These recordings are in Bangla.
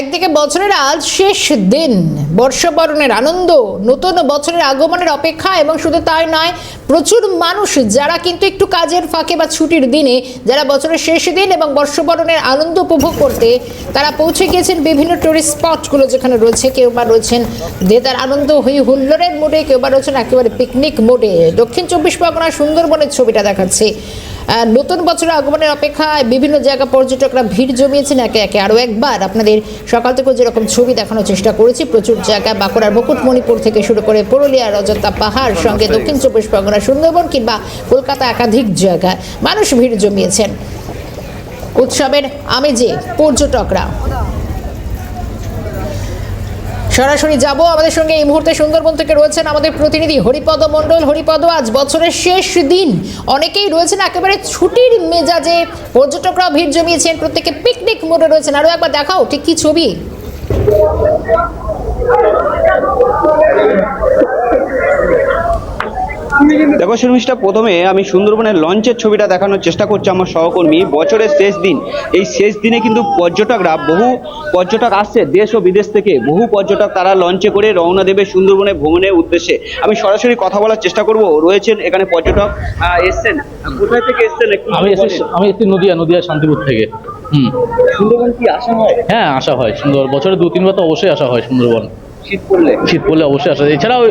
একদিকে বছরের আজ শেষ দিন। বর্ষবরণের আনন্দ, নতুন বছরের আগমনের অপেক্ষা এবং শুধু তাই নয়, প্রচুর মানুষ যারা কিন্তু একটু কাজের ফাঁকে বা ছুটির দিনে যারা বছরের শেষ দিন এবং বর্ষবরণের আনন্দ উপভোগ করতে, তারা পৌঁছে গিয়েছেন বিভিন্ন টুরিস্ট স্পটগুলো যেখানে রয়েছে, কেউ বা রয়েছেন দেদার আনন্দ হই হুল্লোড়ের মোডে কেউ বা রয়েছেন একেবারে পিকনিক মোডে দক্ষিণ চব্বিশ পরগনার সুন্দরবনের ছবিটা দেখাচ্ছে। নতুন বছরের আগমনের অপেক্ষায় বিভিন্ন জায়গা পর্যটকরা ভিড় জমিয়েছেন একে একে। আরও একবার আপনাদের সকাল থেকে যেরকম ছবি দেখানোর চেষ্টা করেছি প্রচুর জায়গায় বাঁকুড়ার মুকুটমণিপুর থেকে শুরু করে পুরুলিয়ার অযোধ্যা পাহাড় সঙ্গে দক্ষিণ চব্বিশ পরগনা সুন্দরবন কিংবা কলকাতা একাধিক জায়গায় মানুষ ভিড় জমিয়েছেন। উৎসবের আমেজে পর্যটকরা। সরাসরি যাব আমাদের সঙ্গে এই মুহূর্তে সুন্দরবন থেকে রয়েছেন আমাদের প্রতিনিধি হরিপদ মন্ডল হরিপদ, আজ বছরের শেষ দিন। অনেকেই রয়েছেন একেবারে ছুটির মেজাজে। পর্যটকরা ভিড় জমিয়েছেন, প্রত্যেকে পিকনিক মোডে রয়েছেন। আরও একবার দেখাও, ঠিক কি ছবি? দেখো শর্মিষ্ঠা প্রথমে আমি সুন্দরবনের লঞ্চের ছবিটা দেখানোর চেষ্টা করছি আমার সহকর্মী। বছরের শেষ দিন। এই শেষ দিনে কিন্তু পর্যটকরা বহু পর্যটক আসছে দেশ ও বিদেশ থেকে। বহু পর্যটক তারা লঞ্চে করে রওনা দেবে সুন্দরবনে ভ্রমণের উদ্দেশ্যে। আমি সরাসরি কথা বলার চেষ্টা করব। রয়েছেন এখানে পর্যটক এসছেন। কোথায় থেকে এসছেন? আমি। আমি এসেছি নদিয়া নদিয়া শান্তিপুর থেকে। হুম। সুন্দরবন কি আসা হয়? হ্যাঁ আসা হয়। সুন্দর বছরে দু তিনবার তো অবশ্যই আসা হয় সুন্দরবন। শীত পড়লে? শীত পড়লে অবশ্যই আসা হয় এছাড়াও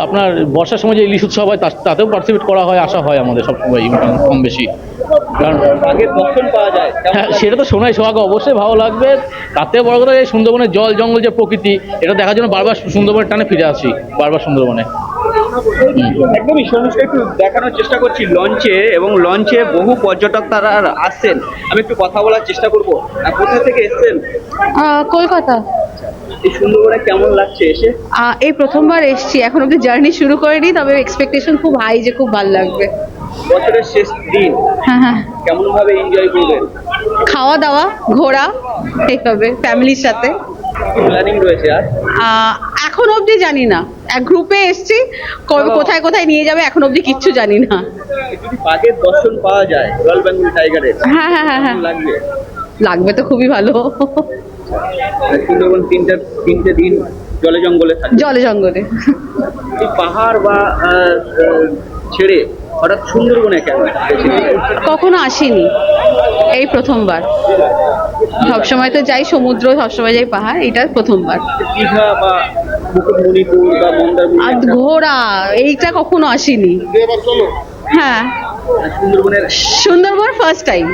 আপনার বর্ষার সময় যে ইলিশ উৎসব হয় তা- তাতেও পার্টিসিপেট করা হয় আসা হয় আমাদের সবসময় কম বেশি। কারণ যায় হ্যাঁ সেটা তো শোনাই সোহাগ অবশ্যই ভালো লাগবে। তাতে বড় কথা এই সুন্দরবনের জল জঙ্গল যে প্রকৃতি এটা দেখার জন্য বারবার সুন্দরবনের টানে ফিরে আসি বারবার সুন্দরবনে। একদমই শর্মিষ্ঠা একটু দেখানোর চেষ্টা করছি লঞ্চে এবং লঞ্চে বহু পর্যটক তারা আসছেন। আমি একটু কথা বলার চেষ্টা করব। কোথা থেকে এসছেন? কলকাতা। এই সুন্দরবনে কেমন লাগছে এসে? এই প্রথমবার এসছি এখন অব্দি জার্নি শুরু করিনি তবে এক্সপেকটেশন খুব হাই যে খুব ভালো লাগবে। বছরের শেষ দিন। হ্যাঁ হ্যাঁ। কেমন ভাবে এনজয় করবেন খাওয়া দাওয়া ঘোরা এইভাবে ফ্যামিলির সাথে। প্ল্যানিং রয়েছে আর? এখন অবধি জানি না। এক গ্রুপে এসছি কোথায় কোথায় নিয়ে যাবে এখন অবধি কিচ্ছু জানি না। বাঘের দর্শন পাওয়া যায় রয়্যাল বেঙ্গল টাইগারের হ্যাঁ হ্যাঁ হ্যাঁ হ্যাঁ। লাগবে? লাগবে তো খুবই ভালো। আর সুন্দরবন তিনটা তিনটে দিন জলে জঙ্গলে থাকে। জলে জঙ্গলে। পাহাড় বা ছেড়ে হঠাৎ সুন্দরবনে কেন কখনো আসিনি এই প্রথমবার। সবসময় তো যাই সমুদ্র সবসময় যাই পাহাড় এটা প্রথমবার। দীঘা বা মুকুটমণিপুর বা আর মন্দারমণি ঘোরা এইটা কখনো আসিনি। হ্যাঁ। সুন্দরবনের সুন্দরবন ফার্স্ট টাইম